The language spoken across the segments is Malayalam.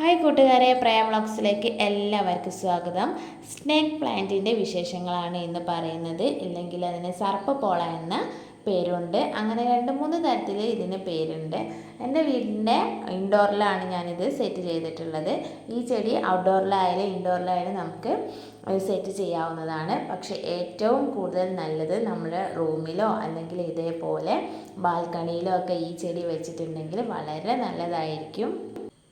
ഹായ് കൂട്ടുകാരെ പ്രയ വ്ളോഗ്സിലേക്ക് എല്ലാവർക്കും സ്വാഗതം. സ്നേക്ക് പ്ലാന്റിന്റെ വിശേഷങ്ങളാണ് ഇന്ന് പറയുന്നത്. ഇല്ലെങ്കിൽ അതിന് സർപ്പപോള എന്ന പേരുണ്ട്. അങ്ങനെ രണ്ട് മൂന്ന് തരത്തിൽ ഇതിന് പേരുണ്ട്. എന്റെ വീടിന്റെ ഇൻഡോറിലാണ് ഞാനിത് സെറ്റ് ചെയ്തിട്ടുള്ളത്. ഈ ചെടി ഔട്ട്ഡോറിലായാലും ഇൻഡോറിലായാലും നമുക്ക് സെറ്റ് ചെയ്യാവുന്നതാണ്. പക്ഷേ ഏറ്റവും കൂടുതൽ നല്ലത് നമ്മുടെ റൂമിലോ അല്ലെങ്കിൽ ഇതേപോലെ ബാൽക്കണിയിലോ ഒക്കെ ഈ ചെടി വെച്ചിട്ടുണ്ടെങ്കിൽ വളരെ നല്ലതായിരിക്കും.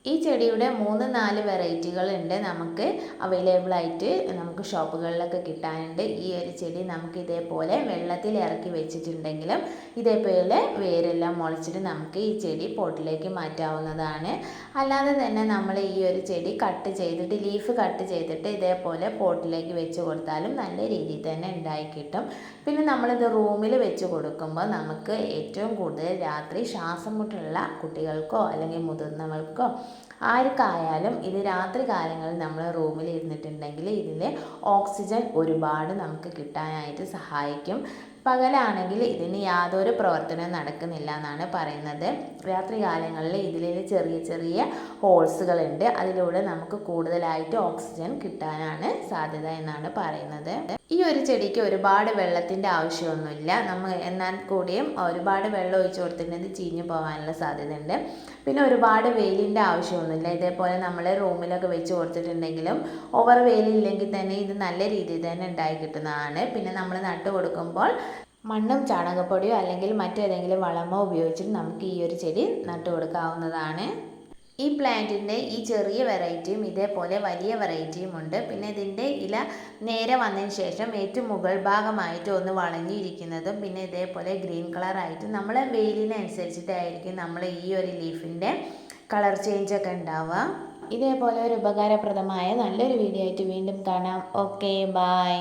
ഈ ചെടിയുടെ മൂന്ന് നാല് വെറൈറ്റികളുണ്ട് നമുക്ക് അവൈലബിൾ ആയിട്ട് നമുക്ക് ഷോപ്പുകളിലൊക്കെ കിട്ടാനുണ്ട്. ഈ ഒരു ചെടി നമുക്ക് ഇതേപോലെ വെള്ളത്തിൽ ഇറക്കി വെച്ചിട്ടുണ്ടെങ്കിലും ഇതേപോലെ വേരെല്ലാം മുളച്ചിട്ട് നമുക്ക് ഈ ചെടി പോട്ടിലേക്ക് മാറ്റാവുന്നതാണ്. അല്ലാതെ തന്നെ നമ്മൾ ഈ ഒരു ചെടി കട്ട് ചെയ്തിട്ട് ലീഫ് കട്ട് ചെയ്തിട്ട് ഇതേപോലെ പോട്ടിലേക്ക് വെച്ച് കൊടുത്താലും നല്ല രീതിയിൽ തന്നെ ഉണ്ടായി കിട്ടും. പിന്നെ നമ്മളിത് റൂമിൽ വെച്ച് കൊടുക്കുമ്പോൾ നമുക്ക് ഏറ്റവും കൂടുതൽ രാത്രി ശ്വാസം മുട്ടുള്ള കുട്ടികൾക്കോ അല്ലെങ്കിൽ മുതിർന്നവർക്കോ ആർക്കായാലും ഇത് രാത്രി കാലങ്ങളിൽ നമ്മൾ റൂമിൽ ഇരുന്നിട്ടുണ്ടെങ്കിൽ ഇതിൽ ഓക്സിജൻ ഒരുപാട് നമുക്ക് കിട്ടാനായിട്ട് സഹായിക്കും. പകലാണെങ്കിൽ ഇതിന് യാതൊരു പ്രവർത്തനവും നടക്കുന്നില്ല എന്നാണ് പറയുന്നത്. രാത്രി കാലങ്ങളിൽ ഇതിൽ ചെറിയ ചെറിയ ഹോൾസുകളുണ്ട്. അതിലൂടെ നമുക്ക് കൂടുതലായിട്ട് ഓക്സിജൻ കിട്ടാനാണ് സാധ്യത എന്നാണ് പറയുന്നത്. ഈ ഒരു ചെടിക്ക് ഒരുപാട് വെള്ളത്തിന്റെ ആവശ്യമൊന്നുമില്ല. നമ്മൾ എന്നാൽ കൂടിയും ഒരുപാട് വെള്ളം ഒഴിച്ചു കൊടുത്തിട്ടുണ്ടെങ്കിൽ ചീഞ്ഞു പോകാനുള്ള സാധ്യതയുണ്ട്. പിന്നെ ഒരുപാട് വെയിലിന്റെ ആവശ്യമൊന്നുമില്ല. ഇതേപോലെ നമ്മൾ റൂമിലൊക്കെ വെച്ച് കൊടുത്തിട്ടുണ്ടെങ്കിലും ഓവർ വെയിലില്ലെങ്കിൽ തന്നെ ഇത് നല്ല രീതിയിൽ തന്നെ ഉണ്ടായി കിട്ടുന്നതാണ്. പിന്നെ നമ്മൾ നട്ടു കൊടുക്കുമ്പോൾ മണ്ണും ചാണകപ്പൊടിയോ അല്ലെങ്കിൽ മറ്റേതെങ്കിലും വളമോ ഉപയോഗിച്ചിട്ട് നമുക്ക് ഈ ഒരു ചെടി നട്ടു കൊടുക്കാവുന്നതാണ്. ഈ പ്ലാന്റിന്റെ ഈ ചെറിയ വെറൈറ്റിയും ഇതേപോലെ വലിയ വെറൈറ്റിയും ഉണ്ട്. പിന്നെ ഇതിന്റെ ഇല നേരെ വന്നതിന് ശേഷം ഏറ്റവും മുകൾ ഭാഗമായിട്ട് ഒന്ന് വളഞ്ഞിരിക്കുന്നതും പിന്നെ ഇതേപോലെ ഗ്രീൻ കളറായിട്ട് നമ്മൾ വെയിലിനനുസരിച്ചിട്ടായിരിക്കും നമ്മൾ ഈ ഒരു ലീഫിന്റെ കളർ ചേഞ്ച് ഒക്കെ ഉണ്ടാവുക. ഇതേപോലെ ഒരു ഉപകാരപ്രദമായ നല്ലൊരു വീഡിയോ ആയിട്ട് വീണ്ടും കാണാം. Okay bye